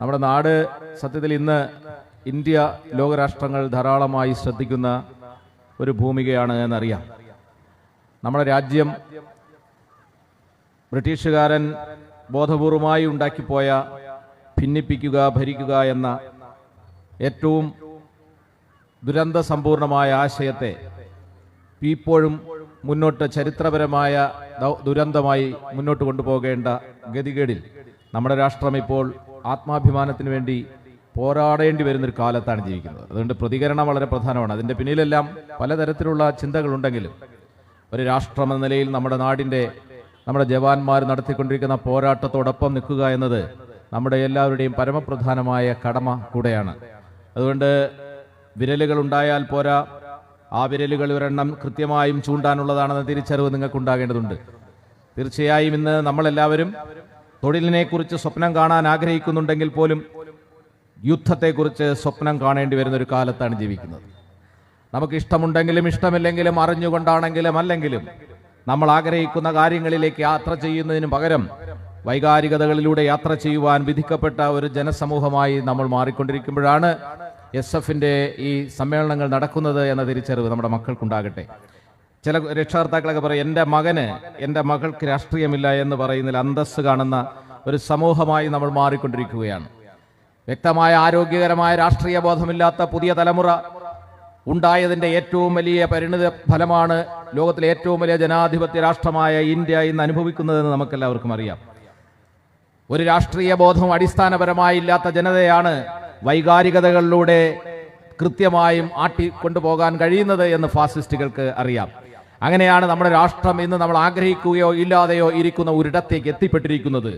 നമ്മുടെ നാട് സത്യത്തിൽ ഇന്ന് ഇന്ത്യ ലോകരാഷ്ട്രങ്ങൾ ധാരാളമായി ശ്രദ്ധിക്കുന്ന ഒരു ഭൂമികയാണ് എന്നറിയാം. നമ്മുടെ രാജ്യം ബ്രിട്ടീഷുകാരൻ ബോധപൂർവമായി ഉണ്ടാക്കിപ്പോയ ഭിന്നിപ്പിക്കുക ഭരിക്കുക എന്ന ഏറ്റവും ദുരന്ത സമ്പൂർണമായ ആശയത്തെ ഇപ്പോഴും മുന്നോട്ട് ചരിത്രപരമായ ദുരന്തമായി മുന്നോട്ട് കൊണ്ടുപോകേണ്ട ഗതികേടിൽ നമ്മുടെ രാഷ്ട്രം ഇപ്പോൾ ആത്മാഭിമാനത്തിന് വേണ്ടി പോരാടേണ്ടി വരുന്നൊരു കാലത്താണ് ജീവിക്കുന്നത്. അതുകൊണ്ട് പ്രതികരണം വളരെ പ്രധാനമാണ്. അതിന്റെ പിന്നിലെല്ലാം പലതരത്തിലുള്ള ചിന്തകളുണ്ടെങ്കിലും ഒരു രാഷ്ട്രമെന്ന നിലയിൽ നമ്മുടെ നാടിന്റെ നമ്മുടെ ജവാന്മാർ നടത്തിക്കൊണ്ടിരിക്കുന്ന പോരാട്ടത്തോടൊപ്പം നിൽക്കുക എന്നത് നമ്മുടെ എല്ലാവരുടെയും പരമപ്രധാനമായ കടമ കൂടെയാണ്. അതുകൊണ്ട് വിരലുകൾ ഉണ്ടായാൽ പോരാ ആ വിരലുകൾ ഒരെണ്ണം കൃത്യമായും ചൂണ്ടാനുള്ളതാണെന്ന തിരിച്ചറിവ് നിങ്ങൾക്കുണ്ടാകേണ്ടതുണ്ട്. തീർച്ചയായും ഇന്ന് നമ്മളെല്ലാവരും തൊഴിലിനെക്കുറിച്ച് സ്വപ്നം കാണാൻ ആഗ്രഹിക്കുന്നുണ്ടെങ്കിൽ പോലും യുദ്ധത്തെക്കുറിച്ച് സ്വപ്നം കാണേണ്ടി വരുന്ന ഒരു കാലത്താണ് ജീവിക്കുന്നത്. നമുക്ക് ഇഷ്ടമുണ്ടെങ്കിലും ഇഷ്ടമില്ലെങ്കിലും അറിഞ്ഞുകൊണ്ടാണെങ്കിലും അല്ലെങ്കിലും നമ്മൾ ആഗ്രഹിക്കുന്ന കാര്യങ്ങളിലേക്ക് യാത്ര ചെയ്യുന്നതിന് പകരം വൈകാരികതകളിലൂടെ യാത്ര ചെയ്യുവാൻ വിധിക്കപ്പെട്ട ഒരു ജനസമൂഹമായി നമ്മൾ മാറിക്കൊണ്ടിരിക്കുമ്പോഴാണ് എസ് എഫിന്റെ ഈ സമ്മേളനങ്ങൾ നടക്കുന്നത് എന്ന തിരിച്ചറിവ് നമ്മുടെ മക്കൾക്കുണ്ടാകട്ടെ. ചില രക്ഷകർത്താക്കളൊക്കെ പറയും എന്റെ മകന് എന്റെ മകൾക്ക് രാഷ്ട്രീയമില്ല എന്ന് പറയുന്നതിൽ അന്തസ്സ് കാണുന്ന ഒരു സമൂഹമായി നമ്മൾ മാറിക്കൊണ്ടിരിക്കുകയാണ്. വ്യക്തമായ ആരോഗ്യകരമായ രാഷ്ട്രീയ ബോധമില്ലാത്ത പുതിയ തലമുറ ഉണ്ടായതിന്റെ ഏറ്റവും വലിയ പരിണിത ഫലമാണ് ലോകത്തിലെ ഏറ്റവും വലിയ ജനാധിപത്യ രാഷ്ട്രമായ ഇന്ത്യ ഇന്ന് അനുഭവിക്കുന്നതെന്ന് നമുക്കെല്ലാവർക്കും അറിയാം. ഒരു രാഷ്ട്രീയ ബോധം അടിസ്ഥാനപരമായി ഇല്ലാത്ത ജനതയാണ് വൈകാരികതകളിലൂടെ കൃത്യമായും ആട്ടി കൊണ്ടുപോകാൻ കഴിയുന്നത് എന്ന് ഫാസിസ്റ്റുകൾക്ക് അറിയാം. അങ്ങനെയാണ് നമ്മുടെ രാഷ്ട്രം ഇന്ന് നമ്മൾ ആഗ്രഹിക്കുകയോ ഇല്ലാതെയോ ഇരിക്കുന്ന ഒരിടത്തേക്ക് എത്തിപ്പെട്ടിരിക്കുന്നത്.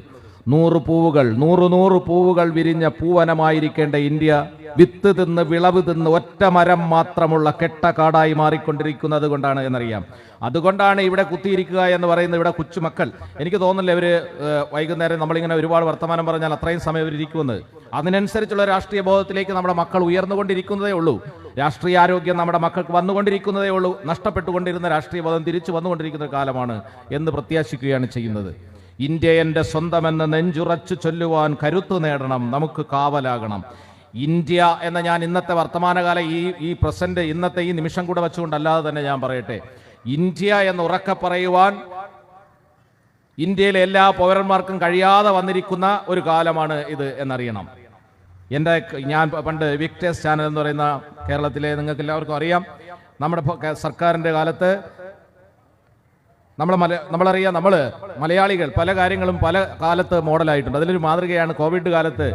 നൂറ് പൂവുകൾ നൂറ് നൂറ് പൂവുകൾ വിരിഞ്ഞ പൂവനമായിരിക്കേണ്ട ഇന്ത്യ വിത്ത് തിന്ന് വിളവ് തിന്ന് ഒറ്റ മരം മാത്രമുള്ള കെട്ട കാടായി മാറിക്കൊണ്ടിരിക്കുന്നത് കൊണ്ടാണ് എന്നറിയാം. അതുകൊണ്ടാണ് ഇവിടെ കുത്തിയിരിക്കുക എന്ന് പറയുന്നത് ഇവിടെ കൊച്ചുമക്കൾ. എനിക്ക് തോന്നുന്നില്ല ഇവർ വൈകുന്നേരം നമ്മളിങ്ങനെ ഒരുപാട് വർത്തമാനം പറഞ്ഞാൽ അത്രയും സമയം ഇവർ അതിനനുസരിച്ചുള്ള രാഷ്ട്രീയ ബോധത്തിലേക്ക് നമ്മുടെ മക്കൾ ഉയർന്നുകൊണ്ടിരിക്കുന്നതേ ഉള്ളൂ. രാഷ്ട്രീയ ആരോഗ്യം നമ്മുടെ മക്കൾക്ക് വന്നുകൊണ്ടിരിക്കുന്നതേ ഉള്ളൂ. നഷ്ടപ്പെട്ടുകൊണ്ടിരുന്ന രാഷ്ട്രീയ ബോധം തിരിച്ചു വന്നുകൊണ്ടിരിക്കുന്ന കാലമാണ് എന്ന് പ്രത്യാശിക്കുകയാണ് ചെയ്യുന്നത്. ഇന്ത്യ എന്റെ സ്വന്തമെന്ന് നെഞ്ചുറച്ചു ചൊല്ലുവാൻ കരുത്തു നേടണം. നമുക്ക് കാവലാകണം. ഇന്ത്യ എന്ന ഞാൻ ഇന്നത്തെ വർത്തമാനകാല ഈ ഈ പ്രസന്റ് ഇന്നത്തെ ഈ നിമിഷം കൂടെ വെച്ചുകൊണ്ടല്ലാതെ തന്നെ ഞാൻ പറയട്ടെ. ഇന്ത്യ എന്ന് ഉറക്കെ പറയുവാൻ ഇന്ത്യയിലെ എല്ലാ പൗരന്മാർക്കും കഴിയാതെ വന്നിരിക്കുന്ന ഒരു കാലമാണ് ഇത് എന്നറിയണം. എന്റെ ഞാൻ പണ്ട് വിക്ടേഴ്സ് ചാനൽ എന്ന് പറയുന്ന കേരളത്തിലെ നിങ്ങൾക്ക് എല്ലാവർക്കും അറിയാം. നമ്മുടെ സർക്കാരിന്റെ കാലത്ത് നമ്മൾ മല നമ്മളറിയാം നമ്മൾ മലയാളികൾ പല കാര്യങ്ങളും പല കാലത്ത് മോഡലായിട്ടുണ്ട്. അതിലൊരു മാതൃകയാണ് കോവിഡ് കാലത്ത്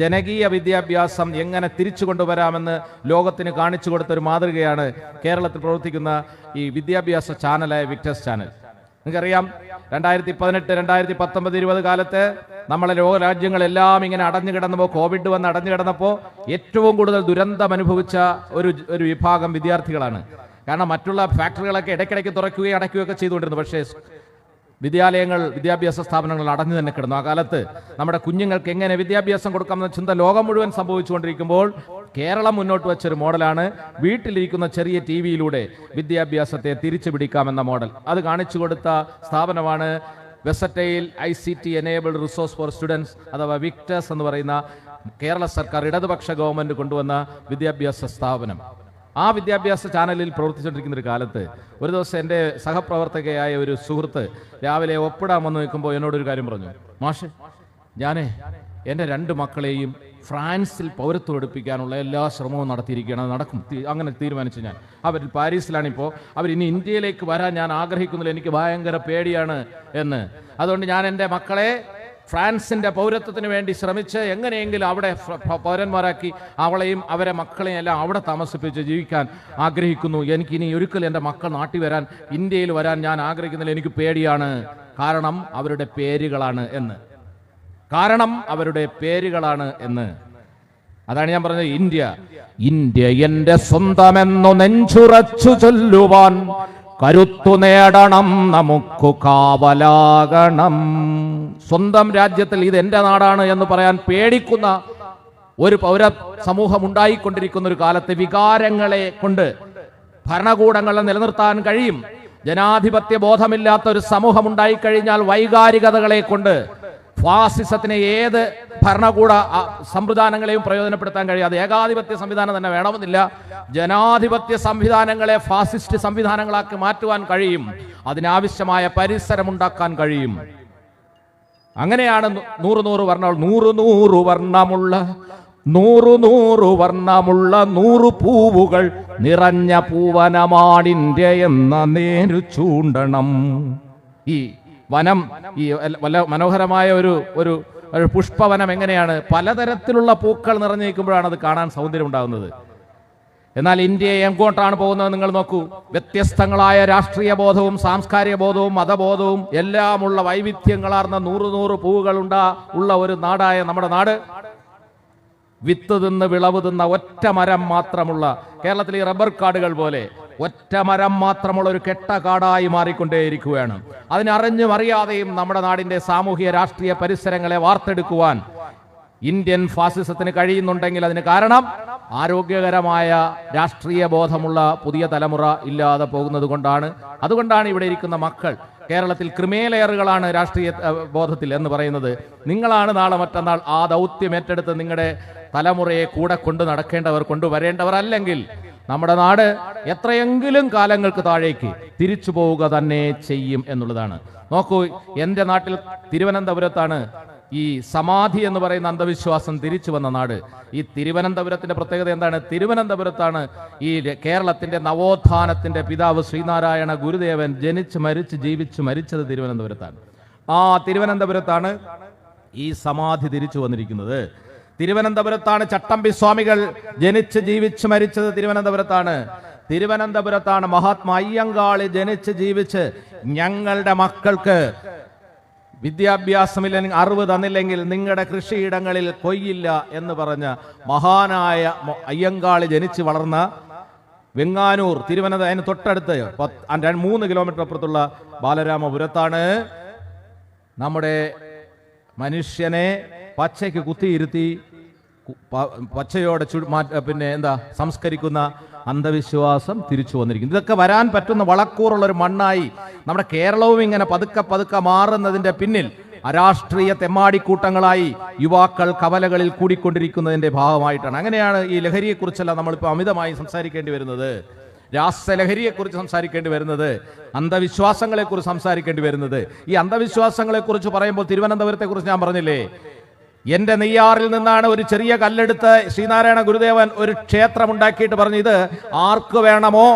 ജനകീയ വിദ്യാഭ്യാസം എങ്ങനെ തിരിച്ചു കൊണ്ടുവരാമെന്ന് ലോകത്തിന് കാണിച്ചു കൊടുത്ത ഒരു മാതൃകയാണ് കേരളത്തിൽ പ്രവർത്തിക്കുന്ന ഈ വിദ്യാഭ്യാസ ചാനലായ വിക്ടേഴ്സ് ചാനൽ. നിങ്ങൾക്കറിയാം രണ്ടായിരത്തി പതിനെട്ട് രണ്ടായിരത്തി പത്തൊമ്പത് ഇരുപത് കാലത്ത് നമ്മളെ ലോകരാജ്യങ്ങളെല്ലാം ഇങ്ങനെ അടഞ്ഞു കിടന്നപ്പോൾ കോവിഡ് വന്ന് അടഞ്ഞു കിടന്നപ്പോൾ ഏറ്റവും കൂടുതൽ ദുരന്തം അനുഭവിച്ച ഒരു ഒരു വിഭാഗം വിദ്യാർത്ഥികളാണ്. കാരണം മറ്റുള്ള ഫാക്ടറികളൊക്കെ ഇടയ്ക്കിടയ്ക്ക് തുറക്കുകയും അടയ്ക്കുകയൊക്കെ ചെയ്തുകൊണ്ടിരുന്നു. പക്ഷേ വിദ്യാലയങ്ങൾ വിദ്യാഭ്യാസ സ്ഥാപനങ്ങൾ അടഞ്ഞു തന്നെ കിടന്നു. ആ കാലത്ത് നമ്മുടെ കുഞ്ഞുങ്ങൾക്ക് എങ്ങനെ വിദ്യാഭ്യാസം കൊടുക്കാമെന്ന ചിന്ത ലോകം മുഴുവൻ സംഭവിച്ചുകൊണ്ടിരിക്കുമ്പോൾ കേരളം മുന്നോട്ട് വെച്ചൊരു മോഡലാണ് വീട്ടിലിരിക്കുന്ന ചെറിയ ടി വിയിലൂടെ വിദ്യാഭ്യാസത്തെ തിരിച്ചു പിടിക്കാമെന്ന മോഡൽ. അത് കാണിച്ചു കൊടുത്ത സ്ഥാപനമാണ് വെസറ്റയിൽ I C T enabled resource for students അഥവാ വിക്ടേഴ്സ് എന്ന് പറയുന്ന കേരള സർക്കാർ ഇടതുപക്ഷ ഗവൺമെന്റ് കൊണ്ടുവന്ന വിദ്യാഭ്യാസ സ്ഥാപനം. ആ വിദ്യാഭ്യാസ ചാനലിൽ പ്രവർത്തിച്ചുകൊണ്ടിരിക്കുന്ന ഒരു കാലത്ത് ഒരു ദിവസം എന്റെ സഹപ്രവർത്തകയായ ഒരു സുഹൃത്ത് രാവിലെ ഒപ്പിടാൻ വന്ന് നിൽക്കുമ്പോൾ എന്നോടൊരു കാര്യം പറഞ്ഞു മാഷ് ഞാനേ എന്റെ രണ്ട് മക്കളെയും ഫ്രാൻസിൽ പൗരത്വം എടുപ്പിക്കാനുള്ള എല്ലാ ശ്രമവും നടത്തിയിരിക്കുകയാണ്. അത് നടക്കും. അങ്ങനെ തീരുമാനിച്ചു ഞാൻ. അവർ പാരീസിലാണിപ്പോൾ അവർ ഇനി ഇന്ത്യയിലേക്ക് വരാൻ ഞാൻ ആഗ്രഹിക്കുന്നില്ല. എനിക്ക് ഭയങ്കര പേടിയാണ് എന്ന്. അതുകൊണ്ട് ഞാൻ എന്റെ മക്കളെ ഫ്രാൻസിന്റെ പൗരത്വത്തിന് വേണ്ടി ശ്രമിച്ച് എങ്ങനെയെങ്കിലും അവിടെ പൗരന്മാരാക്കി അവളെയും അവരെ മക്കളെയും എല്ലാം അവിടെ താമസിപ്പിച്ച് ജീവിക്കാൻ ആഗ്രഹിക്കുന്നു. എനിക്ക് ഇനി ഒരിക്കലും എന്റെ മക്കൾ നാട്ടിൽ വരാൻ ഇന്ത്യയിൽ വരാൻ ഞാൻ ആഗ്രഹിക്കുന്നില്ല. എനിക്ക് പേടിയാണ്. കാരണം അവരുടെ പേരുകളാണ് എന്ന്. കാരണം അവരുടെ പേരുകളാണ് എന്ന്. അതാണ് ഞാൻ പറഞ്ഞത്. ഇന്ത്യ. ഇന്ത്യ എന്റെ സ്വന്തമെന്നു നെഞ്ചുറച്ചു ചൊല്ലുവാൻ കരുത്തു നേടണം നമുക്ക് കാവലാകണം. സ്വന്തം രാജ്യത്തിൽ ഇത് എന്റെ നാടാണ് എന്ന് പറയാൻ പേടിക്കുന്ന ഒരു പൗര സമൂഹം ഉണ്ടായിക്കൊണ്ടിരിക്കുന്ന ഒരു കാലത്ത് വികാരങ്ങളെ കൊണ്ട് ഭരണകൂടങ്ങളെ നിലനിർത്താൻ കഴിയും. ജനാധിപത്യ ബോധമില്ലാത്ത ഒരു സമൂഹം ഉണ്ടായിക്കഴിഞ്ഞാൽ വൈകാരികതകളെ കൊണ്ട് ഫാസിസത്തിന് ഏത് ഭരണകൂട സംവിധാനങ്ങളെയും പ്രയോജനപ്പെടുത്താൻ കഴിയാതെ ഏകാധിപത്യ സംവിധാനം തന്നെ വേണമെന്നില്ല. ജനാധിപത്യ സംവിധാനങ്ങളെ ഫാസിസ്റ്റ് സംവിധാനങ്ങളാക്കി മാറ്റുവാൻ കഴിയും. അതിനാവശ്യമായ പരിസരമുണ്ടാക്കാൻ കഴിയും. അങ്ങനെയാണ് നൂറ് നൂറ് വർണ നൂറ് നൂറ് വർണമുള്ള നൂറ് നൂറ് വർണമുള്ള നൂറ് പൂവുകൾ നിറഞ്ഞ പൂവനമാടിന്റെ എന്ന നേരു ചൂണ്ടണം. ഈ വനം ഈ വല്ല- മനോഹരമായ ഒരു ഒരു പുഷ്പവനം എങ്ങനെയാണ്? പലതരത്തിലുള്ള പൂക്കൾ നിറഞ്ഞു നിൽക്കുമ്പോഴാണ് അത് കാണാൻ സൗന്ദര്യം ഉണ്ടാകുന്നത് എന്നാൽ ഇന്ത്യയെ എങ്ങോട്ടാണ് പോകുന്നത് നിങ്ങൾ നോക്കൂ. വ്യത്യസ്തങ്ങളായ രാഷ്ട്രീയ ബോധവും സാംസ്കാരിക ബോധവും മതബോധവും എല്ലാമുള്ള വൈവിധ്യങ്ങളാർന്ന നൂറ് നൂറ് പൂവുകൾ ഉണ്ടാ ഉള്ള ഒരു നാടായ നമ്മുടെ നാട്. വിത്ത് തിന്ന് വിളവ് തിന്ന ഒറ്റ മരം മാത്രമുള്ള കേരളത്തിലെ ഈ റബ്ബർ കാടുകൾ പോലെ ഒറ്റ മരം മാത്രമുള്ള ഒരു കെട്ട കാടായി മാറിക്കൊണ്ടേയിരിക്കുകയാണ്. അതിനറിഞ്ഞും അറിയാതെയും നമ്മുടെ നാടിന്റെ സാമൂഹിക രാഷ്ട്രീയ പരിസരങ്ങളെ വാർത്തെടുക്കുവാൻ ഇന്ത്യൻ ഫാസിസത്തിന് കഴിയുന്നുണ്ടെങ്കിൽ അതിന് കാരണം ആരോഗ്യകരമായ രാഷ്ട്രീയ ബോധമുള്ള പുതിയ തലമുറ ഇല്ലാതെ പോകുന്നത് കൊണ്ടാണ്. അതുകൊണ്ടാണ് ഇവിടെ ഇരിക്കുന്ന മക്കൾ കേരളത്തിൽ ക്രിമേലെയറുകളാണ് രാഷ്ട്രീയ ബോധത്തിൽ എന്ന് പറയുന്നത്. നിങ്ങളാണ് നാളെ മറ്റന്നാൾ ആ ദൗത്യം ഏറ്റെടുത്ത് നിങ്ങളുടെ തലമുറയെ കൂടെ കൊണ്ടു നടക്കേണ്ടവർ കൊണ്ടുവരേണ്ടവർ അല്ലെങ്കിൽ നമ്മുടെ നാട് എത്രയെങ്കിലും കാലങ്ങൾക്ക് താഴേക്ക് തിരിച്ചു പോവുക തന്നെ ചെയ്യും എന്നുള്ളതാണ്. നോക്കൂ എന്റെ നാട്ടിൽ തിരുവനന്തപുരത്താണ് ഈ സമാധി എന്ന് പറയുന്ന അന്ധവിശ്വാസം തിരിച്ചു വന്ന നാട്. ഈ തിരുവനന്തപുരത്തിന്റെ പ്രത്യേകത എന്താണ്? തിരുവനന്തപുരത്താണ് ഈ കേരളത്തിന്റെ നവോത്ഥാനത്തിന്റെ പിതാവ് ശ്രീനാരായണ ഗുരുദേവൻ ജനിച്ച് മരിച്ച് ജീവിച്ച് മരിച്ചത് തിരുവനന്തപുരത്താണ്. ആ തിരുവനന്തപുരത്താണ് ഈ സമാധി തിരിച്ചു വന്നിരിക്കുന്നത്. തിരുവനന്തപുരത്താണ് ചട്ടമ്പി സ്വാമികൾ ജനിച്ച് ജീവിച്ച് മരിച്ചത് തിരുവനന്തപുരത്താണ്. തിരുവനന്തപുരത്താണ് മഹാത്മാ അയ്യങ്കാളി ജനിച്ച് ജീവിച്ച് ഞങ്ങളുടെ മക്കൾക്ക് വിദ്യാഭ്യാസമില്ലെങ്കിൽ അറിവ് തന്നില്ലെങ്കിൽ നിങ്ങളുടെ കൃഷിയിടങ്ങളിൽ കൊയ്യില്ല എന്ന് പറഞ്ഞ മഹാനായ അയ്യങ്കാളി ജനിച്ച് വളർന്ന വെങ്ങാനൂർ തിരുവനന്തപുരം അതിന് തൊട്ടടുത്ത് മൂന്ന് കിലോമീറ്റർ അപ്പുറത്തുള്ള ബാലരാമപുരത്താണ്. നമ്മുടെ മനുഷ്യനെ പച്ചയ്ക്ക് കുത്തിയിരുത്തി പച്ചയോടെ ചു പിന്നെ എന്താ സംസ്കരിക്കുന്ന അന്ധവിശ്വാസം തിരിച്ചു വന്നിരിക്കുന്നു. ഇതൊക്കെ വരാൻ പറ്റുന്ന വളക്കൂറുള്ള ഒരു മണ്ണായി നമ്മുടെ കേരളവും ഇങ്ങനെ പതുക്കെ പതുക്കെ മാറുന്നതിന്റെ പിന്നിൽ അരാഷ്ട്രീയ തെമ്മാടിക്കൂട്ടങ്ങളായി യുവാക്കൾ കവലകളിൽ കൂടിക്കൊണ്ടിരിക്കുന്നതിന്റെ ഭാഗമായിട്ടാണ്. അങ്ങനെയാണ് ഈ ലഹരിയെക്കുറിച്ചല്ല നമ്മളിപ്പോൾ അമിതമായി സംസാരിക്കേണ്ടി വരുന്നത്. രാസലഹരിയെക്കുറിച്ച് സംസാരിക്കേണ്ടി വരുന്നത്. അന്ധവിശ്വാസങ്ങളെക്കുറിച്ച് സംസാരിക്കേണ്ടി വരുന്നത്. ഈ അന്ധവിശ്വാസങ്ങളെക്കുറിച്ച് പറയുമ്പോൾ തിരുവനന്തപുരത്തെക്കുറിച്ച് ഞാൻ പറഞ്ഞില്ലേ? എന്റെ നെയ്യാറിൽ നിന്നാണ് ഒരു ചെറിയ കല്ലെടുത്ത് ശ്രീനാരായണ ഗുരുദേവൻ ഒരു ക്ഷേത്രം ഉണ്ടാക്കിയിട്ട് പറഞ്ഞു ഇത് ആർക്ക് വേണമോ?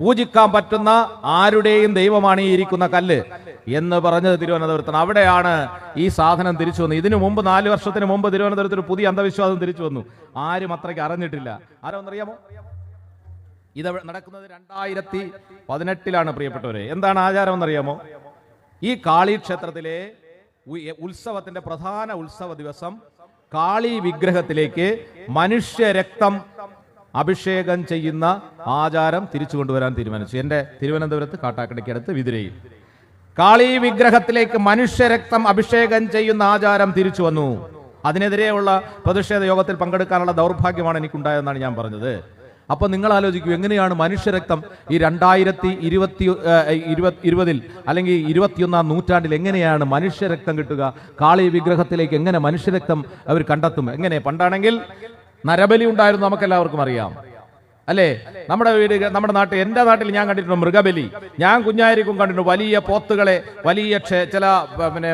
പൂജിക്കാൻ പറ്റുന്ന ആരുടെയും ദൈവമാണ് ഈ ഇരിക്കുന്ന കല്ല്. എന്ന് പറഞ്ഞത് തിരുവനന്തപുരത്താണ്. അവിടെയാണ് ഈ സാധനം തിരിച്ചു വന്നത്. ഇതിനു മുമ്പ് നാല് വർഷത്തിന് മുമ്പ് തിരുവനന്തപുരത്ത് ഒരു പുതിയ അന്ധവിശ്വാസം തിരിച്ചു വന്നു. ആരും അത്രയ്ക്ക് അറിഞ്ഞിട്ടില്ല. ആരോന്നറിയാമോ ഇത് നടക്കുന്നത് രണ്ടായിരത്തി പതിനെട്ടിലാണ് പ്രിയപ്പെട്ടവരെ. എന്താണ് ആചാരം എന്നറിയാമോ ഈ കാളി ക്ഷേത്രത്തിലെ ഉത്സവത്തിന്റെ പ്രധാന ഉത്സവ ദിവസം കാളി വിഗ്രഹത്തിലേക്ക് മനുഷ്യ രക്തം അഭിഷേകം ചെയ്യുന്ന ആചാരം തിരിച്ചു കൊണ്ടുവരാൻ തീരുമാനിച്ചു. എന്റെ തിരുവനന്തപുരത്ത് കാട്ടാക്കടയ്ക്കടുത്ത് വിതിരയിൽ. കാളി വിഗ്രഹത്തിലേക്ക് മനുഷ്യരക്തം അഭിഷേകം ചെയ്യുന്ന ആചാരം തിരിച്ചു വന്നു. അതിനെതിരെയുള്ള പ്രതിഷേധ യോഗത്തിൽ പങ്കെടുക്കാനുള്ള ദൗർഭാഗ്യമാണ് എനിക്കുണ്ടായതെന്നാണ് ഞാൻ പറഞ്ഞത്. അപ്പൊ നിങ്ങൾ ആലോചിക്കൂ എങ്ങനെയാണ് മനുഷ്യരക്തം ഈ രണ്ടായിരത്തി ഇരുപത്തി ഇരുപതിൽ അല്ലെങ്കിൽ ഇരുപത്തിയൊന്നാം നൂറ്റാണ്ടിൽ എങ്ങനെയാണ് മനുഷ്യരക്തം കിട്ടുക? കാളി വിഗ്രഹത്തിലേക്ക് എങ്ങനെ മനുഷ്യരക്തം അവർ കണ്ടെത്തും? എങ്ങനെ? പണ്ടാണെങ്കിൽ നരബലി ഉണ്ടായിരുന്നു നമുക്കെല്ലാവർക്കും അറിയാം. അല്ലേ? നമ്മുടെ വീട് നമ്മുടെ നാട്ടിൽ എന്റെ നാട്ടിൽ ഞാൻ കണ്ടിട്ടുണ്ട് മൃഗബലി. ഞാൻ കുഞ്ഞായിരിക്കും കണ്ടിട്ടുണ്ട്. വലിയ പോത്തുകളെ വലിയ ചില പിന്നെ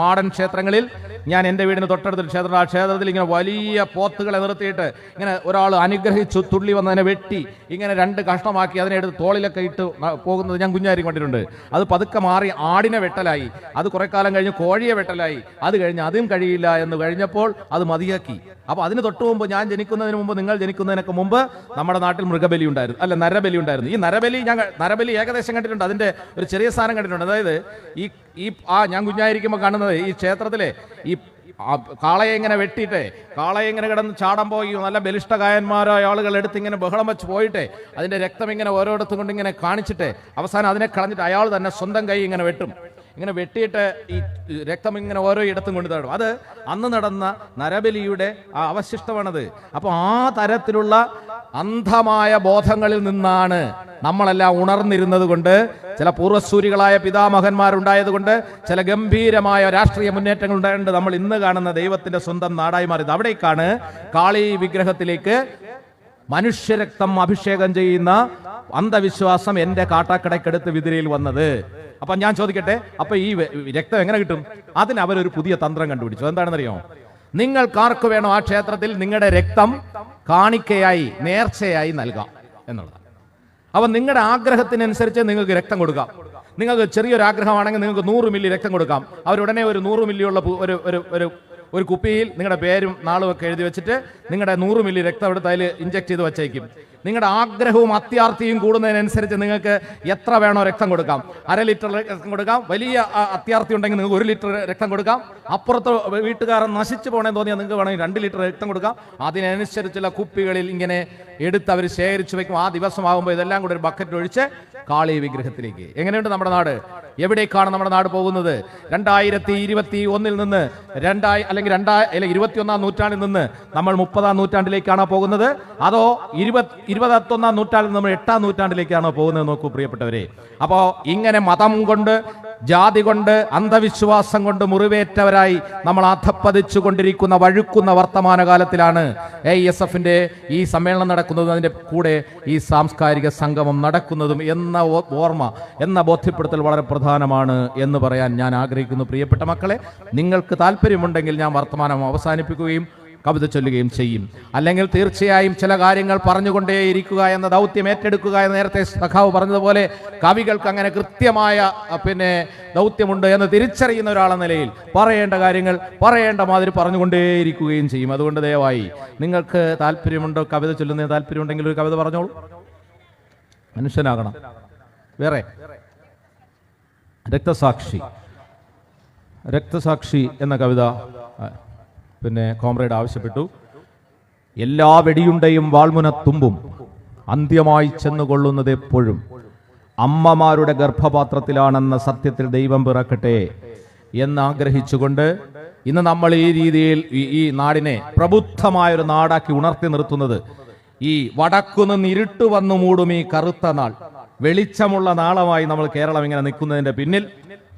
മാടൻ ക്ഷേത്രങ്ങളിൽ ഞാൻ എന്റെ വീടിന് തൊട്ടടുത്തൊരു ക്ഷേത്രം ആ ക്ഷേത്രത്തിൽ ഇങ്ങനെ വലിയ പോത്തുകളെ നിർത്തിയിട്ട് ഇങ്ങനെ ഒരാൾ അനുഗ്രഹിച്ചു തുള്ളി വന്നതിനെ വെട്ടി ഇങ്ങനെ രണ്ട് കഷ്ണമാക്കി അതിനെ എടുത്ത് തോളിലൊക്കെ ഇട്ട് പോകുന്നത് ഞാൻ കുഞ്ഞാരി കണ്ടിട്ടുണ്ട്. അത് പതുക്കെ മാറി ആടിനെ വെട്ടലായി. അത് കുറെ കാലം കഴിഞ്ഞ് കോഴിയെ വെട്ടലായി. അത് കഴിഞ്ഞ് അതും കഴിയില്ല എന്ന് കഴിഞ്ഞപ്പോൾ അത് മതിയാക്കി. അപ്പോൾ അതിന് തൊട്ട് മുമ്പ് ഞാൻ ജനിക്കുന്നതിന് മുമ്പ് നിങ്ങൾ ജനിക്കുന്നതിനൊക്കെ മുമ്പ് നമ്മുടെ നാട്ടിൽ മൃഗബലി ഉണ്ടായിരുന്നു. അല്ല നരബലി ഉണ്ടായിരുന്നു. ഈ നരബലി ഞാൻ നരബലി ഏകദേശം കണ്ടിട്ടുണ്ട്. അതിന്റെ ഒരു ചെറിയ സാധനം കണ്ടിട്ടുണ്ട്. അതായത് ഈ ഈ ആ ഞാൻ കുഞ്ഞായിരിക്കുമ്പോൾ കാണുന്നത് ഈ ക്ഷേത്രത്തിലെ ഈ കാളയെ ഇങ്ങനെ വെട്ടിയിട്ട് കാളയെ ഇങ്ങനെ കിടന്ന് ചാടുമ്പോൾ പോയി. നല്ല ബലിഷ്ഠകായന്മാരായ ആളുകൾ എടുത്ത് ഇങ്ങനെ ബഹളം വെച്ച് പോയിട്ട് അതിന്റെ രക്തം ഇങ്ങനെ ഓരോരുത്തും കൊണ്ട് ഇങ്ങനെ കാണിച്ചിട്ട് അവസാനം അതിനെ കളഞ്ഞിട്ട് അയാൾ തന്നെ സ്വന്തം കൈ ഇങ്ങനെ വെട്ടും. ഇങ്ങനെ വെട്ടിയിട്ട് ഈ രക്തം ഇങ്ങനെ ഓരോ ഇടത്തും കൊണ്ട് തടും. അത് അന്ന് നടന്ന നരബലിയുടെ ആ അവശിഷ്ടമാണത്. അപ്പോൾ ആ തരത്തിലുള്ള അന്ധമായ ബോധങ്ങളിൽ നിന്നാണ് നമ്മളെല്ലാം ഉണർന്നിരുന്നത് കൊണ്ട് ചില പൂർവസൂരികളായ പിതാമഹന്മാരുണ്ടായത് കൊണ്ട് ചില ഗംഭീരമായ രാഷ്ട്രീയ മുന്നേറ്റങ്ങൾ ഉണ്ടായത് നമ്മൾ ഇന്ന് കാണുന്ന ദൈവത്തിന്റെ സ്വന്തം നാടായി മാറിയത് അവിടേക്കാണ്. കാളി വിഗ്രഹത്തിലേക്ക് മനുഷ്യരക്തം അഭിഷേകം ചെയ്യുന്ന അന്ധവിശ്വാസം എന്റെ കാട്ടാക്കടക്കെടുത്ത് വിതിരയിൽ വന്നത്. അപ്പൊ ഞാൻ ചോദിക്കട്ടെ അപ്പൊ ഈ രക്തം എങ്ങനെ കിട്ടും? അതിന് അവരൊരു പുതിയ തന്ത്രം കണ്ടുപിടിച്ചു. എന്താണെന്നറിയോ നിങ്ങൾക്കാർക്ക് വേണോ ആ ക്ഷേത്രത്തിൽ നിങ്ങളുടെ രക്തം കാണിക്കയായി നേർച്ചയായി നൽകാം എന്നുള്ളതാണ്. അപ്പൊ നിങ്ങളുടെ ആഗ്രഹത്തിനനുസരിച്ച് നിങ്ങൾക്ക് രക്തം കൊടുക്കാം. നിങ്ങൾക്ക് ചെറിയൊരു ആഗ്രഹമാണെങ്കിൽ നിങ്ങൾക്ക് നൂറ് മില്ലി രക്തം കൊടുക്കാം. അവരുടനെ ഒരു നൂറ് മില്ലിയുള്ള ഒരു ഒരു ഒരു ഒരു കുപ്പിയിൽ നിങ്ങളുടെ പേരും നാളും ഒക്കെ എഴുതി വെച്ചിട്ട് നിങ്ങളുടെ നൂറ് മില്ലി രക്തം എടുത്ത് അതിൽ ഇഞ്ചെക്ട് ചെയ്ത് വെച്ചേക്കും. നിങ്ങളുടെ ആഗ്രഹവും അത്യാർത്ഥിയും കൂടുന്നതിനനുസരിച്ച് നിങ്ങൾക്ക് എത്ര വേണോ രക്തം കൊടുക്കാം. അര ലിറ്റർ രക്തം കൊടുക്കാം. വലിയ അത്യാർത്ഥി ഉണ്ടെങ്കിൽ നിങ്ങൾക്ക് ഒരു ലിറ്റർ രക്തം കൊടുക്കാം. അപ്പുറത്ത് വീട്ടുകാരൻ നശിച്ചു പോകണമെന്ന് തോന്നിയാൽ നിങ്ങൾക്ക് വേണമെങ്കിൽ രണ്ട് ലിറ്റർ രക്തം കൊടുക്കാം. അതിനനുസരിച്ചുള്ള കുപ്പികളിൽ ഇങ്ങനെ എടുത്ത് അവർ ശേഖരിച്ചു വെക്കും. ആ ദിവസമാകുമ്പോൾ ഇതെല്ലാം കൂടെ ഒരു ബക്കറ്റ് ഒഴിച്ച് കാളി വിഗ്രഹത്തിലേക്ക്. എങ്ങനെയുണ്ട് നമ്മുടെ നാട്? എവിടേക്കാണ് നമ്മുടെ നാട് പോകുന്നത്? രണ്ടായിരത്തി ഇരുപത്തി ഒന്നിൽ നിന്ന് രണ്ടായി അല്ലെങ്കിൽ രണ്ടായി അല്ലെങ്കിൽ ഇരുപത്തിയൊന്നാം നൂറ്റാണ്ടിൽ നിന്ന് നമ്മൾ മുപ്പതാം നൂറ്റാണ്ടിലേക്കാണോ പോകുന്നത്? അതോ ഇരുപത് ഇരുപത്തൊന്നാം നൂറ്റാണ്ടിൽ നമ്മൾ എട്ടാം നൂറ്റാണ്ടിലേക്കാണോ പോകുന്നത് നോക്കൂ പ്രിയപ്പെട്ടവരെ. അപ്പോ ഇങ്ങനെ മതം കൊണ്ട് ജാതി കൊണ്ട് അന്ധവിശ്വാസം കൊണ്ട് മുറിവേറ്റവരായി നമ്മൾ അധപ്പതിച്ചു കൊണ്ടിരിക്കുന്ന വഴുക്കുന്ന വർത്തമാനകാലത്തിലാണ് എ എസ് ഈ സമ്മേളനം നടക്കുന്നതും. അതിന്റെ കൂടെ ഈ സാംസ്കാരിക സംഗമം നടക്കുന്നതും എന്ന ഓർമ്മ എന്ന ബോധ്യപ്പെടുത്തൽ വളരെ പ്രധാനമാണ് എന്ന് പറയാൻ ഞാൻ ആഗ്രഹിക്കുന്നു പ്രിയപ്പെട്ട മക്കളെ. നിങ്ങൾക്ക് താല്പര്യമുണ്ടെങ്കിൽ ഞാൻ വർത്തമാനം അവസാനിപ്പിക്കുകയും കവിത ചൊല്ലുകയും ചെയ്യും. അല്ലെങ്കിൽ തീർച്ചയായും ചില കാര്യങ്ങൾ പറഞ്ഞുകൊണ്ടേയിരിക്കുക എന്ന ദൗത്യം ഏറ്റെടുക്കുക എന്ന് നേരത്തെ സഖാവ് പറഞ്ഞതുപോലെ കവികൾക്ക് അങ്ങനെ കൃത്യമായ പിന്നെ ദൗത്യമുണ്ട് എന്ന് തിരിച്ചറിയുന്ന ഒരാളെന്ന നിലയിൽ പറയേണ്ട കാര്യങ്ങൾ പറയേണ്ട മാതിരി പറഞ്ഞുകൊണ്ടേയിരിക്കുകയും ചെയ്യും. അതുകൊണ്ട് ദയവായി നിങ്ങൾക്ക് താല്പര്യമുണ്ടോ? കവിത ചൊല്ലുന്നതിന് താല്പര്യമുണ്ടെങ്കിൽ ഒരു കവിത പറഞ്ഞോളൂ. മനുഷ്യനാകണം. വേറെ? രക്തസാക്ഷി. രക്തസാക്ഷി എന്ന കവിത പിന്നെ കോമ്രേഡ് ആവശ്യപ്പെട്ടു. എല്ലാ വെടിയുണ്ടയും വാൾമുനത്തുമ്പും അന്ത്യമായി ചെന്നുകൊള്ളുന്നത് എപ്പോഴും അമ്മമാരുടെ ഗർഭപാത്രത്തിലാണെന്ന സത്യത്തിൽ ദൈവം പിറക്കട്ടെ എന്ന് ആഗ്രഹിച്ചുകൊണ്ട് ഇന്ന് നമ്മൾ ഈ രീതിയിൽ ഈ- നാടിനെ പ്രബുദ്ധമായൊരു നാടാക്കി ഉണർത്തി നിർത്തുന്നത് ഈ വടക്കുനിന്ന് ഇരുട്ട് വന്നു മൂടും ഈ കറുത്ത നാൾ. വെളിച്ചമുള്ള നാളമായി നമ്മൾ കേരളം ഇങ്ങനെ നിൽക്കുന്നതിന്റെ പിന്നിൽ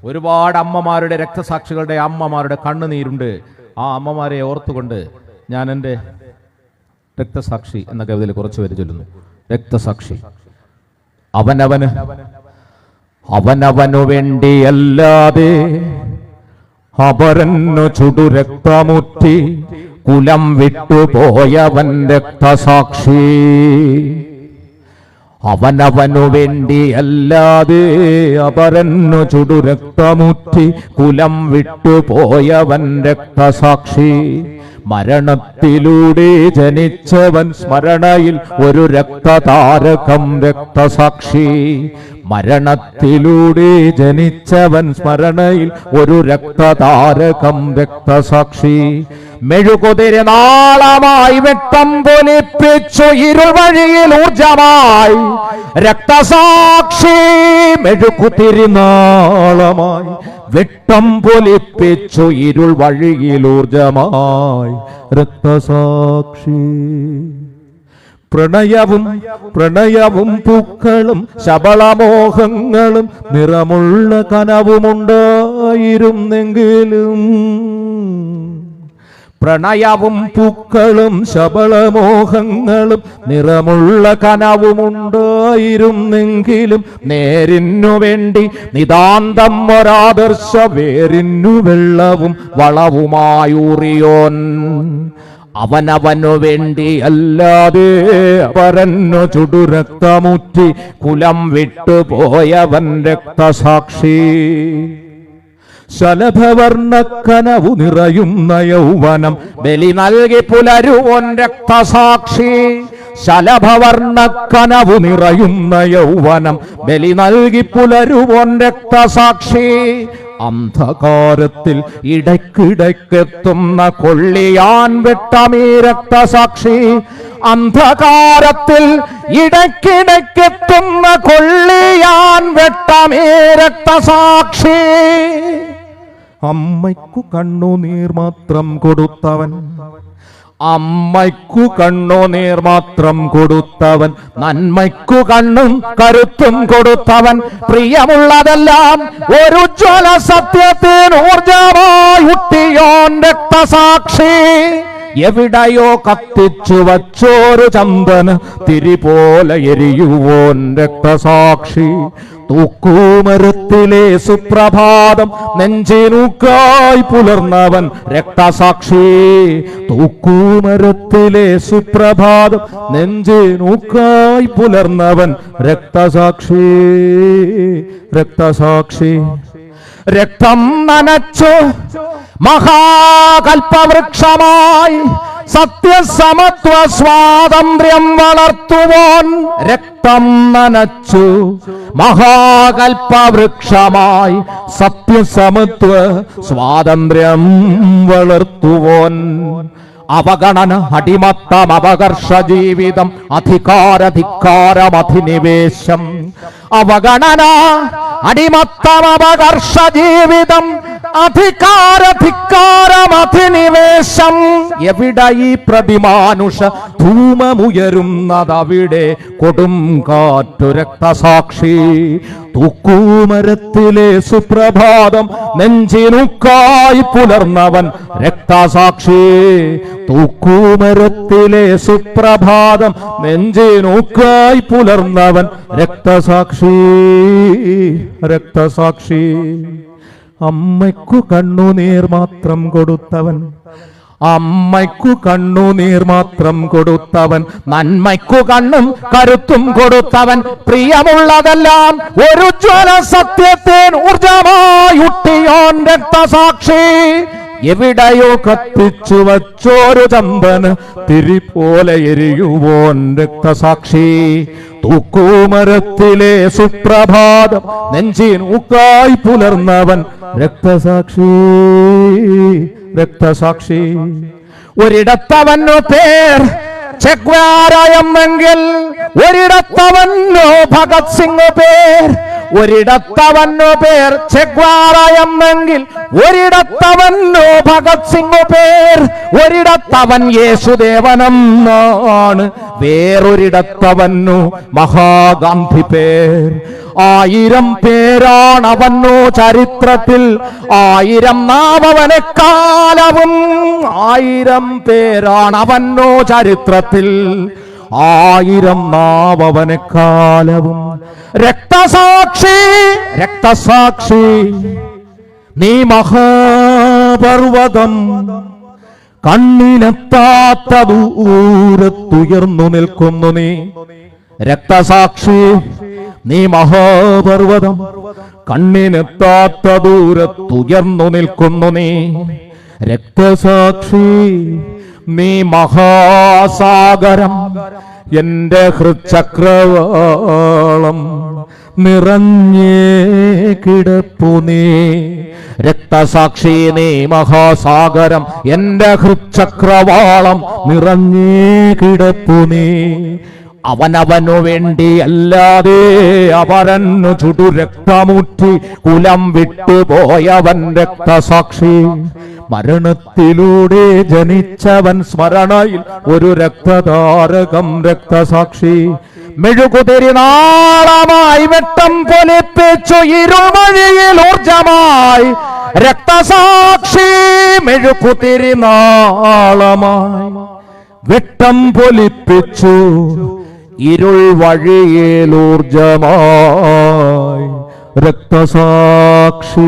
ഒരുപാട് അമ്മമാരുടെ രക്തസാക്ഷികളുടെ അമ്മമാരുടെ കണ്ണുനീരുണ്ട്. ആ അമ്മമാരെ ഓർത്തുകൊണ്ട് ഞാൻ എന്റെ രക്തസാക്ഷി എന്ന കവിതയിൽ കുറച്ച് പേര് ചൊല്ലുന്നു. രക്തസാക്ഷി. അവനവന് അവനവനു വേണ്ടിയല്ലാതെ അപരന്നു ചുടു രക്തമുറ്റി കുലം വിട്ടുപോയവൻ രക്തസാക്ഷി. അവനവനു വേണ്ടിയല്ലാതെ അപരന്നു ചുടു രക്തമുറ്റി കുലം വിട്ടുപോയവൻ രക്തസാക്ഷി. മരണത്തിലൂടെ ജനിച്ചവൻ സ്മരണയിൽ ഒരു രക്തതാരകം രക്തസാക്ഷി. മരണത്തിലൂടെ ജനിച്ചവൻ സ്മരണയിൽ ഒരു രക്തതാരകം രക്തസാക്ഷി. മെഴുകുതിരി നാളമായി വെട്ടം പൊലിപ്പിച്ചു ഇരുൾ വഴിയിൽ ഊർജമായി. രക്തസാക്ഷി മെഴുകുതിരി നാളമായി വെട്ടം പൊലിപ്പിച്ചു ഇരുൾ വഴിയിൽ ഊർജമായി. രക്തസാക്ഷി. പ്രണയവും പ്രണയവും പൂക്കളും ശബളമോഹങ്ങളും നിറമുള്ള കനവുമുണ്ടായിരുന്നെങ്കിലും പ്രണയവും പൂക്കളും ശബളമോഹങ്ങളും നിറമുള്ള കനവുമുണ്ടായിരുന്നെങ്കിലും നേരിനു വേണ്ടി നിതാന്തം ഒരാദർശ വേരിനു വെള്ളവും വളവുമായൂറിയോൻ അവനവനു വേണ്ടി അല്ലാതെ പരന്നു ചുടുരക്തമുറ്റി കുലം വിട്ടുപോയവൻ രക്തസാക്ഷി. ശലഭവർണക്കനവു നിറയുന്ന യൗവനം ബലി നൽകി പുലരുവോൻ രക്തസാക്ഷി. ശലഭവർണക്കനവു നിറയുന്ന യൗവനം ബലി നൽകി പുലരുവോൻ രക്തസാക്ഷി. അന്ധകാരത്തിൽ ഇടയ്ക്കിടയ്ക്കെത്തുന്ന കൊള്ളിയാൻ വെട്ടമീ രക്തസാക്ഷി അന്ധകാരത്തിൽ ഇടയ്ക്കിടയ്ക്കെത്തുന്ന കൊള്ളിയാൻ വെട്ടമീ രക്തസാക്ഷി അമ്മയ്ക്കു കണ്ണുനീർ മാത്രം കൊടുത്തവൻ അമ്മയ്ക്കു കണ്ണോ മാത്രം കൊടുത്തവൻ നന്മയ്ക്കു കണ്ണും കരുത്തും കൊടുത്തവൻ. പ്രിയമുള്ളതെല്ലാം ഒരു ജ്വല സത്യത്തിന് ഉട്ടിയോൻ രക്തസാക്ഷി. എവിടെയോ കത്തിച്ചു വച്ചോരു ചന്ദന തിരി പോലെ എരിയുവോൻ രക്തസാക്ഷി. തൂക്കൂമരത്തിലെ സുപ്രഭാതം നെഞ്ചിനൂക്കായി പുലർന്നവൻ രക്തസാക്ഷി. തൂക്കൂമരത്തിലെ സുപ്രഭാതം നെഞ്ചിനൂക്കായി പുലർന്നവൻ രക്തസാക്ഷി. രക്തസാക്ഷി. രക്തം നനച്ചു മഹാകൽപവൃക്ഷമായി സത്യസമത്വ സ്വാതന്ത്ര്യം വളർത്തുവാൻ രക്തം നനച്ചു. മഹാകൽപവൃക്ഷമായി സത്യസമത്വ സ്വാതന്ത്ര്യം വളർത്തുവോൻ. അവഗണന അടിമത്തം അപകർഷ ജീവിതം അധികാരധികാരം അധിനിവേശം. അവഗണന അടിമത്തം അപകർഷ ജീവിതം അധിനിവേശം എവിടെ ഈ പ്രതിമാനുഷ ധൂമമുയരുന്നതവിടെ? കൊടും കാറ്റു രക്തസാക്ഷി. തൂക്കൂമരത്തിലെ സുപ്രഭാതം നെഞ്ചിനുക്കായി പുലർന്നവൻ രക്തസാക്ഷി. തൂക്കൂമരത്തിലെ സുപ്രഭാതം നെഞ്ചിനുക്കായി പുലർന്നവൻ രക്തസാക്ഷി. രക്തസാക്ഷി. അമ്മയ്ക്കു കണ്ണുനീർ മാത്രം കൊടുത്തവൻ. അമ്മയ്ക്കു കണ്ണുനീർ മാത്രം കൊടുത്തവൻ. നന്മയ്ക്കു കണ്ണും കരുത്തും കൊടുത്തവൻ. പ്രിയമുള്ളതെല്ലാം ഒരു ജ്വല സത്യത്തിൻ ഊർജമായുട്ടിയോൻ രക്തസാക്ഷി. എവിടെയോ കത്തിച്ചു വച്ചോരു ചമ്പന് തിരി പോലെ എരിയുവോൻ രക്തസാക്ഷി. തൂക്കൂമരത്തിലെ സുപ്രഭാതം നെഞ്ചിനൂക്കായി പുലർന്നവൻ രക്തസാക്ഷി രക്തസാക്ഷി. ഒരിടത്തവനോ പേർ ചെക്വാരയെന്നെങ്കിൽ ഒരിടത്തവനോ ഭഗത് സിംഗ് പേർ ഒരിടത്തവനു പേർ ചെക്വാരയെന്നെങ്കിൽ ഒരിടത്തവനു ഭഗത് സിംഗ് പേർ ഒരിടത്തവൻ യേശുദേവനെന്നാണ്. വേറൊരിടത്തവനു മഹാഗാന്ധി പേർ. ആയിരം പേരാണവനു ചരിത്രത്തിൽ. ആയിരം നാമവനെക്കാലവും ആയിരം പേരാണവനു ചരിത്രത്തിൽ. ആയിരം നാമവനെക്കാലവും രക്തസാക്ഷി രക്തസാക്ഷി നീ മഹാപർവതം കണ്ണിനെത്താത്ത ദൂരത്തുയർന്നു നിൽക്കുന്നു നീ. രക്തസാക്ഷി നീ മഹാപർവതം കണ്ണിനെത്താത്ത ദൂരത്തുയർന്നു നിൽക്കുന്നു നീ. രക്തസാക്ഷി നീ മഹാസാഗരം എന്റെ ഹൃചക്രവാളം നിറഞ്ഞേ കിടപ്പു നീ. രക്തസാക്ഷി നീ മഹാസാഗരം എന്റെ ഹൃചക്രവാളം നിറഞ്ഞേ കിടപ്പു നീ. അവനവനു വേണ്ടി അല്ലാതെ അവരന്നു ചുടു രക്തമുറ്റി കുലം വിട്ടുപോയവൻ രക്തസാക്ഷി. മരണത്തിലൂടെ ജനിച്ചവൻ സ്മരണയിൽ ഒരു രക്തതാരകം രക്തസാക്ഷി. മെഴുകുതിരി നാളമായി വെട്ടം പൊലിപ്പിച്ചു ഇരുമഴിയിൽ ഊർജമായി രക്തസാക്ഷി മെഴുകുതിരി നാളമായി വെട്ടം പൊലിപ്പിച്ചു. ഇരുൾ വഴിയേലൂർജമായി രക്തസാക്ഷി.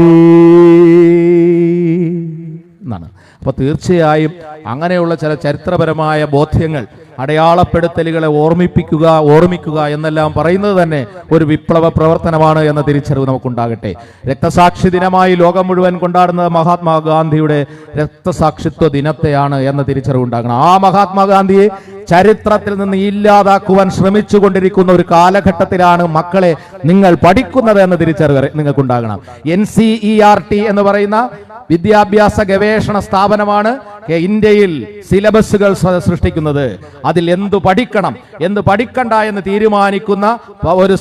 എന്നാണ്. അപ്പൊ തീർച്ചയായും അങ്ങനെയുള്ള ചില ചരിത്രപരമായ ബോധ്യങ്ങൾ അടയാളപ്പെടുത്തലുകളെ ഓർമ്മിപ്പിക്കുക ഓർമ്മിക്കുക എന്നെല്ലാം പറയുന്നത് തന്നെ ഒരു വിപ്ലവ പ്രവർത്തനമാണ് എന്ന തിരിച്ചറിവ് നമുക്കുണ്ടാകട്ടെ. രക്തസാക്ഷി ദിനമായി ലോകം മുഴുവൻ കൊണ്ടാടുന്നത് മഹാത്മാഗാന്ധിയുടെ രക്തസാക്ഷിത്വ ദിനത്തെയാണ് എന്ന തിരിച്ചറിവ് ഉണ്ടാകണം. ആ മഹാത്മാഗാന്ധിയെ ചരിത്രത്തിൽ നിന്ന് ഇല്ലാതാക്കുവാൻ ശ്രമിച്ചു കൊണ്ടിരിക്കുന്ന ഒരു കാലഘട്ടത്തിലാണ് മക്കളെ നിങ്ങൾ പഠിക്കുന്നത് എന്ന് തിരിച്ചറിവ് നിങ്ങൾക്കുണ്ടാകണം. N C E R T എന്ന് പറയുന്ന വിദ്യാഭ്യാസ ഗവേഷണ സ്ഥാപനമാണ് ഇന്ത്യയിൽ സിലബസുകൾ സൃഷ്ടിക്കുന്നത്. അതിൽ എന്തു പഠിക്കണം എന്ത് പഠിക്കണ്ട എന്ന് തീരുമാനിക്കുന്ന ഒരു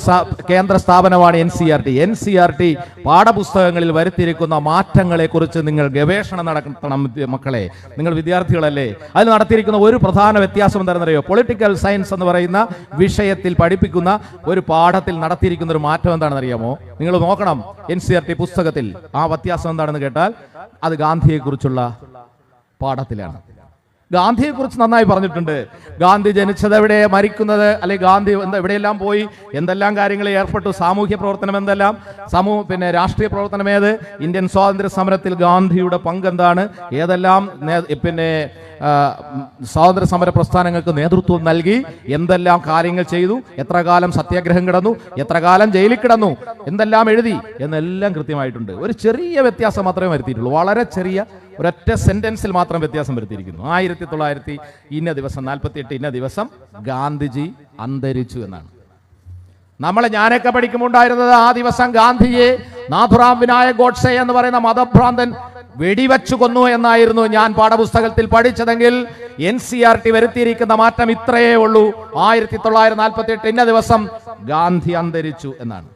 കേന്ദ്ര സ്ഥാപനമാണ് N C R T N C R T പാഠപുസ്തകങ്ങളിൽ വരുത്തിയിരിക്കുന്ന മാറ്റങ്ങളെ കുറിച്ച് നിങ്ങൾ ഗവേഷണം നടത്തണം മക്കളെ. നിങ്ങൾ വിദ്യാർത്ഥികളല്ലേ? അതിൽ നടത്തിയിരിക്കുന്ന ഒരു പ്രധാന വ്യത്യാസം എന്താണെന്നറിയോ? പൊളിറ്റിക്കൽ സയൻസ് എന്ന് പറയുന്ന വിഷയത്തിൽ പഠിപ്പിക്കുന്ന ഒരു പാഠത്തിൽ നടത്തിയിരിക്കുന്ന ഒരു മാറ്റം എന്താണെന്ന് അറിയാമോ നിങ്ങൾ നോക്കണം എൻ സി ആർ ടി പുസ്തകത്തിൽ ആ വ്യത്യാസം എന്താണെന്ന് കേട്ടാൽ അത് ഗാന്ധിയെക്കുറിച്ചുള്ള പാഠത്തിലാണ്. ഗാന്ധിയെക്കുറിച്ച് നന്നായി പറഞ്ഞിട്ടുണ്ട്. ഗാന്ധി ജനിച്ചത് എവിടെ? മരിക്കുന്നത്? അല്ലെ ഗാന്ധി എന്താ എവിടെയെല്ലാം പോയി? എന്തെല്ലാം കാര്യങ്ങളിൽ ഏർപ്പെട്ടു? സാമൂഹ്യ പ്രവർത്തനം എന്തെല്ലാം? സമൂഹ പിന്നെ രാഷ്ട്രീയ പ്രവർത്തനം ഏത്? ഇന്ത്യൻ സ്വാതന്ത്ര്യ സമരത്തിൽ ഗാന്ധിയുടെ പങ്ക് എന്താണ്? ഏതെല്ലാം പിന്നെ സ്വാതന്ത്ര്യ സമര പ്രസ്ഥാനങ്ങൾക്ക് നേതൃത്വം നൽകി? എന്തെല്ലാം കാര്യങ്ങൾ ചെയ്തു? എത്ര കാലം സത്യാഗ്രഹം കിടന്നു? എത്ര കാലം ജയിലിൽ കിടന്നു? എന്തെല്ലാം എഴുതി? എന്നെല്ലാം കൃത്യമായിട്ടുണ്ട്. ഒരു ചെറിയ വ്യത്യാസം മാത്രമേ വരുത്തിയിട്ടുള്ളൂ. വളരെ ചെറിയ ഒരൊറ്റ സെന്റൻസിൽ മാത്രം വ്യത്യാസം വരുത്തിയിരിക്കുന്നു. ആയിരത്തി തൊള്ളായിരത്തി ഇന്ന ദിവസം നാൽപ്പത്തി എട്ട് ഇന്ന ദിവസം ഗാന്ധിജി അന്തരിച്ചു എന്നാണ്. നമ്മളെ ഞാനൊക്കെ പഠിക്കുമ്പോൾ ഉണ്ടായിരുന്നത് ആ ദിവസം ഗാന്ധിയെ നാഥുറാം വിനായക് ഗോഡ്സെ എന്ന് പറയുന്ന മതഭ്രാന്തൻ വെടിവെച്ചു കൊന്നു എന്നായിരുന്നു ഞാൻ പാഠപുസ്തകത്തിൽ പഠിച്ചതെങ്കിൽ എൻ സി ആർ ടി വരുത്തിയിരിക്കുന്ന മാറ്റം ഇത്രയേ ഉള്ളൂ. ആയിരത്തി തൊള്ളായിരത്തി നാൽപ്പത്തി എട്ട് ഇന്ന ദിവസം ഗാന്ധി അന്തരിച്ചു എന്നാണ്.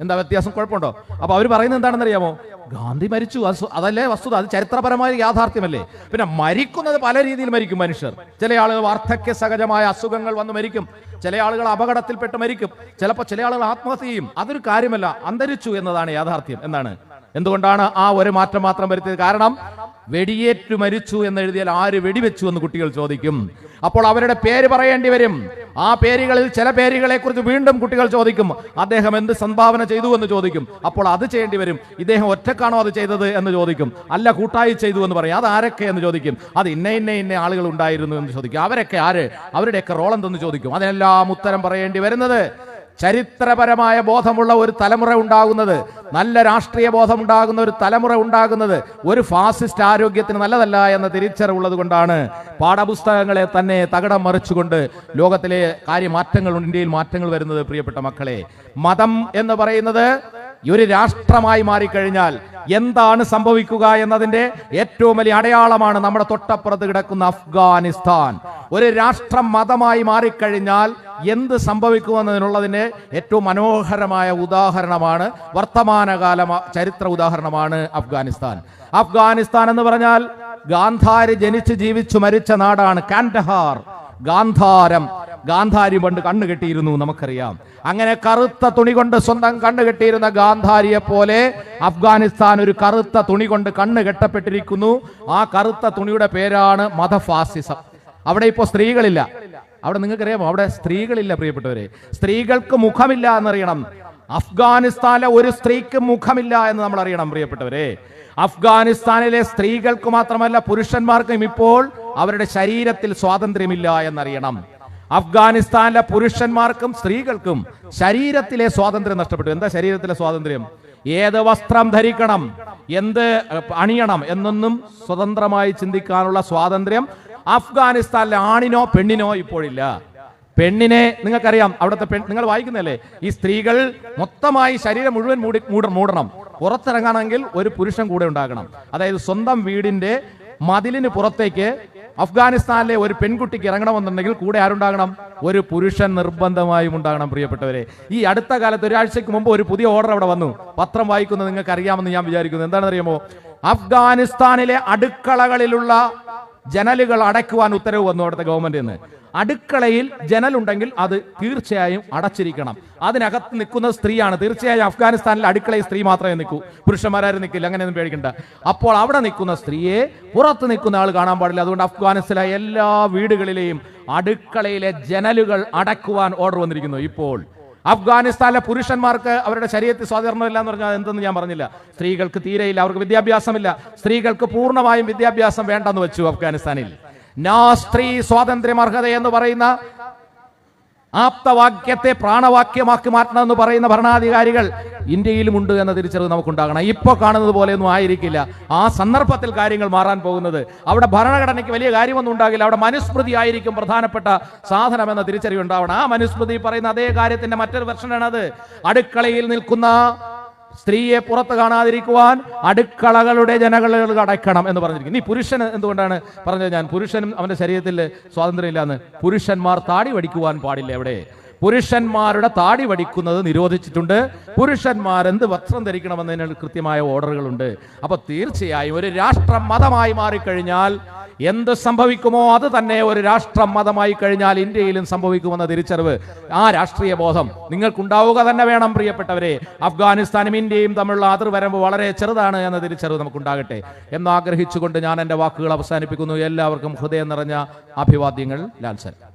എന്താ വ്യത്യാസം? കുഴപ്പമുണ്ടോ? അപ്പൊ അവർ പറയുന്നത് എന്താണെന്ന് അറിയാമോ ഗാന്ധി മരിച്ചു. അത് അതല്ലേ വസ്തുത. അത് ചരിത്രപരമായ യാഥാർത്ഥ്യമല്ലേ? പിന്നെ മരിക്കുന്നത് പല രീതിയിൽ മരിക്കും മനുഷ്യർ. ചില ആളുകൾ വാർദ്ധക്യ സഹജമായ അസുഖങ്ങൾ വന്ന് മരിക്കും. ചില ആളുകൾ അപകടത്തിൽപ്പെട്ട് മരിക്കും. ചിലപ്പോൾ ചില ആളുകൾ ആത്മഹത്യ ചെയ്യും. അതൊരു കാര്യമല്ല. അന്തരിച്ചു എന്നതാണ് യാഥാർത്ഥ്യം. എന്നാണ് എന്തുകൊണ്ടാണ് ആ ഒരു മാറ്റം മാത്രം വരുത്തിയത്? കാരണം വെടിയേറ്റു മരിച്ചു എന്ന് എഴുതിയാൽ ആര് വെടിവെച്ചു എന്ന് കുട്ടികൾ ചോദിക്കും. അപ്പോൾ അവരുടെ പേര് പറയേണ്ടി വരും. ആ പേരുകളിൽ ചില പേരുകളെ കുറിച്ച് വീണ്ടും കുട്ടികൾ ചോദിക്കും അദ്ദേഹം എന്ത് സംഭാവന ചെയ്തു? എന്ന് ചോദിക്കും. അപ്പോൾ അത് ചെയ്യേണ്ടി വരും. ഇദ്ദേഹം ഒറ്റക്കാണോ അത് ചെയ്തത്? എന്ന് ചോദിക്കും. അല്ല കൂട്ടായി ചെയ്തു എന്ന് പറയും. അത് ആരൊക്കെ? എന്ന് ചോദിക്കും. അത് ഇന്ന ഇന്ന ഇന്ന ആളുകൾ ഉണ്ടായിരുന്നു എന്ന് ചോദിക്കും. അവരൊക്കെ ആര്? അവരുടെയൊക്കെ റോൾ എന്തെന്ന് ചോദിക്കും. അതിനെല്ലാം ഉത്തരം പറയേണ്ടി വരുന്നത് ചരിത്രപരമായ ബോധമുള്ള ഒരു തലമുറ ഉണ്ടാകുന്നത് നല്ല രാഷ്ട്രീയ ബോധമുണ്ടാകുന്ന ഒരു തലമുറ ഉണ്ടാകുന്നത് ഒരു ഫാസിസ്റ്റ് ആരോഗ്യത്തിന് നല്ലതല്ല എന്ന തിരിച്ചറിവുള്ളത് കൊണ്ടാണ് പാഠപുസ്തകങ്ങളെ തന്നെ തകടം മറിച്ചുകൊണ്ട് ലോകത്തിലെ കാര്യമാറ്റങ്ങൾ ഇന്ത്യയിൽ മാറ്റങ്ങൾ വരുന്നത് പ്രിയപ്പെട്ട മക്കളെ. മതം എന്ന് പറയുന്നത് ഒരു രാഷ്ട്രമായി മാറിക്കഴിഞ്ഞാൽ എന്താണ് സംഭവിക്കുക എന്നതിന്റെ ഏറ്റവും വലിയ അടയാളമാണ് നമ്മുടെ തൊട്ടപ്പുറത്ത് കിടക്കുന്ന അഫ്ഗാനിസ്ഥാൻ. ഒരു രാഷ്ട്രം മതമായി മാറിക്കഴിഞ്ഞാൽ എന്ത് സംഭവിക്കുമെന്നതിനുള്ളതിന്റെ ഏറ്റവും മനോഹരമായ ഉദാഹരണമാണ് വർത്തമാനകാല ചരിത്ര ഉദാഹരണമാണ് അഫ്ഗാനിസ്ഥാൻ. അഫ്ഗാനിസ്ഥാൻ എന്ന് പറഞ്ഞാൽ ഗാന്ധാരി ജനിച്ച് ജീവിച്ചു മരിച്ച നാടാണ് കാൻഡഹാർ. ഗാന്ധാരം. ഗാന്ധാരി പണ്ട് കണ്ണു കെട്ടിയിരുന്നു നമുക്കറിയാം. അങ്ങനെ കറുത്ത തുണി കൊണ്ട് സ്വന്തം കണ്ണു കെട്ടിയിരുന്ന ഗാന്ധാരിയെ പോലെ അഫ്ഗാനിസ്ഥാൻ ഒരു കറുത്ത തുണി കൊണ്ട് കണ്ണ് കെട്ടപ്പെട്ടിരിക്കുന്നു. ആ കറുത്ത തുണിയുടെ പേരാണ് മതഫാസിസം. അവിടെ ഇപ്പോൾ സ്ത്രീകളില്ല. അവിടെ നിങ്ങൾക്കറിയാമോ? അവിടെ സ്ത്രീകളില്ല പ്രിയപ്പെട്ടവരെ. സ്ത്രീകൾക്ക് മുഖമില്ല എന്നറിയണം. അഫ്ഗാനിസ്ഥാനിലെ ഒരു സ്ത്രീക്ക് മുഖമില്ല എന്ന് നമ്മൾ അറിയണം പ്രിയപ്പെട്ടവരെ. അഫ്ഗാനിസ്ഥാനിലെ സ്ത്രീകൾക്ക് മാത്രമല്ല പുരുഷന്മാർക്കും ഇപ്പോൾ അവരുടെ ശരീരത്തിൽ സ്വാതന്ത്ര്യമില്ല എന്നറിയണം. അഫ്ഗാനിസ്ഥാനിലെ പുരുഷന്മാർക്കും സ്ത്രീകൾക്കും ശരീരത്തിലെ സ്വാതന്ത്ര്യം നഷ്ടപ്പെട്ടു. എന്താ ശരീരത്തിലെ സ്വാതന്ത്ര്യം? ഏത് വസ്ത്രം ധരിക്കണം? എന്ത് അണിയണം? എന്നൊന്നും സ്വതന്ത്രമായി ചിന്തിക്കാനുള്ള സ്വാതന്ത്ര്യം അഫ്ഗാനിസ്ഥാനിലെ ആണിനോ പെണ്ണിനോ ഇപ്പോഴില്ല. പെണ്ണിനെ നിങ്ങൾക്കറിയാം അവിടുത്തെ പെൺ നിങ്ങൾ വായിക്കുന്നല്ലേ ഈ സ്ത്രീകൾ മൊത്തമായി ശരീരം മുഴുവൻ മൂടി മൂട മൂടണം. പുറത്തിറങ്ങണമെങ്കിൽ ഒരു പുരുഷൻ കൂടെ ഉണ്ടാകണം. അതായത് സ്വന്തം വീടിന്റെ മതിലിന് പുറത്തേക്ക് അഫ്ഗാനിസ്ഥാനിലെ ഒരു പെൺകുട്ടിക്ക് ഇറങ്ങണമെന്നുണ്ടെങ്കിൽ കൂടെ ആരുണ്ടാകണം? ഒരു പുരുഷൻ നിർബന്ധമായും ഉണ്ടാകണം പ്രിയപ്പെട്ടവരെ. ഈ അടുത്ത കാലത്ത് ഒരാഴ്ചക്ക് മുമ്പ് ഒരു പുതിയ ഓർഡർ അവിടെ വന്നു. പത്രം വായിക്കുന്നത് നിങ്ങൾക്ക് അറിയാമെന്ന് ഞാൻ വിചാരിക്കുന്നു. എന്താണെന്ന് അറിയാമോ അഫ്ഗാനിസ്ഥാനിലെ അടുക്കളകളിലുള്ള ജനലുകൾ അടയ്ക്കുവാൻ ഉത്തരവ് വന്നു അവിടുത്തെ ഗവൺമെന്റിൽ നിന്ന് അടുക്കളയിൽ ജനലുണ്ടെങ്കിൽ അത് തീർച്ചയായും അടച്ചിരിക്കണം. അതിനകത്ത് നിൽക്കുന്ന സ്ത്രീയാണ്. തീർച്ചയായും അഫ്ഗാനിസ്ഥാനിൽ അടുക്കളയിൽ സ്ത്രീ മാത്രമേ നിൽക്കൂ. പുരുഷന്മാരും നിൽക്കില്ല. അങ്ങനെയൊന്നും പേടിക്കണ്ട. അപ്പോൾ അവിടെ നിൽക്കുന്ന സ്ത്രീയെ പുറത്ത് നിൽക്കുന്ന ആൾ കാണാൻ പാടില്ല. അതുകൊണ്ട് അഫ്ഗാനിസ്ഥാനിലെ എല്ലാ വീടുകളിലെയും അടുക്കളയിലെ ജനലുകൾ അടക്കുവാൻ ഓർഡർ വന്നിരിക്കുന്നു. ഇപ്പോൾ അഫ്ഗാനിസ്ഥാനിലെ പുരുഷന്മാർക്ക് അവരുടെ ശരീരത്തിൽ സ്വാതന്ത്ര്യമില്ല എന്ന് പറഞ്ഞാൽ എന്തെന്ന് ഞാൻ പറഞ്ഞില്ല. സ്ത്രീകൾക്ക് തീരെയില്ല അവർക്ക് വിദ്യാഭ്യാസമില്ല. സ്ത്രീകൾക്ക് പൂർണമായും വിദ്യാഭ്യാസം വേണ്ടെന്ന് വെച്ചു അഫ്ഗാനിസ്ഥാനിൽ. നാ സ്ത്രീ സ്വാതന്ത്ര്യം അർഹത എന്ന് പറയുന്ന ആപ്തവാക്യത്തെ പ്രാണവാക്യമാക്കി മാറ്റണം എന്ന് പറയുന്ന ഭരണാധികാരികൾ ഇന്ത്യയിലും ഇന്ത്യയിലുമുണ്ട് എന്ന തിരിച്ചറിവ് നമുക്കുണ്ടാകണം. ഇപ്പോൾ കാണുന്നത് പോലെയൊന്നും ആയിരിക്കില്ല. ആ സന്ദർഭത്തിൽ കാര്യങ്ങൾ മാറാൻ പോകുന്നത്. അവിടെ ഭരണഘടനയ്ക്ക് വലിയ കാര്യമൊന്നും ഉണ്ടാകില്ല. അവിടെ മനുസ്മൃതി ആയിരിക്കും പ്രധാനപ്പെട്ട സാധനം എന്ന തിരിച്ചറിവ് ഉണ്ടാവണം. ആ മനുസ്മൃതി പറയുന്ന അതേ കാര്യത്തിന്റെ മറ്റൊരു വെർഷനാണ് അത് അടുക്കളയിൽ നിൽക്കുന്ന സ്ത്രീയെ പുറത്ത് കാണാതിരിക്കുവാൻ അടുക്കളകളുടെ ജനകളുകൾ അടയ്ക്കണം എന്ന് പറഞ്ഞിരിക്കുന്നു. നീ പുരുഷൻ എന്തുകൊണ്ടാണ് പറഞ്ഞത്? ഞാൻ പുരുഷനും അവന്റെ ശരീരത്തിൽ സ്വാതന്ത്ര്യമില്ലാന്ന്. പുരുഷന്മാർ താടി വടിക്കുവാൻ പാടില്ല എവിടെ? പുരുഷന്മാരുടെ താടി വടിക്കുന്നത് നിരോധിച്ചിട്ടുണ്ട്. പുരുഷന്മാർ എന്ത് വസ്ത്രം ധരിക്കണമെന്നതിന് കൃത്യമായ ഓർഡറുകളുണ്ട്. അപ്പൊ തീർച്ചയായും ഒരു രാഷ്ട്രം മതമായി മാറിക്കഴിഞ്ഞാൽ എന്ത് സംഭവിക്കുമോ അത് തന്നെ ഒരു രാഷ്ട്രം മതമായി കഴിഞ്ഞാൽ ഇന്ത്യയിലും സംഭവിക്കുമെന്ന തിരിച്ചറിവ്. ആ രാഷ്ട്രീയ ബോധം നിങ്ങൾക്കുണ്ടാവുക തന്നെ വേണം പ്രിയപ്പെട്ടവരെ. അഫ്ഗാനിസ്ഥാനും ഇന്ത്യയും തമ്മിലുള്ള അതിർവരമ്പ് വളരെ ചെറുതാണ് എന്ന തിരിച്ചറിവ് നമുക്കുണ്ടാകട്ടെ. എന്നാഗ്രഹിച്ചുകൊണ്ട് ഞാൻ എന്റെ വാക്കുകൾ അവസാനിപ്പിക്കുന്നു. എല്ലാവർക്കും ഹൃദയം നിറഞ്ഞ അഭിവാദ്യങ്ങൾ ലാൽസൻ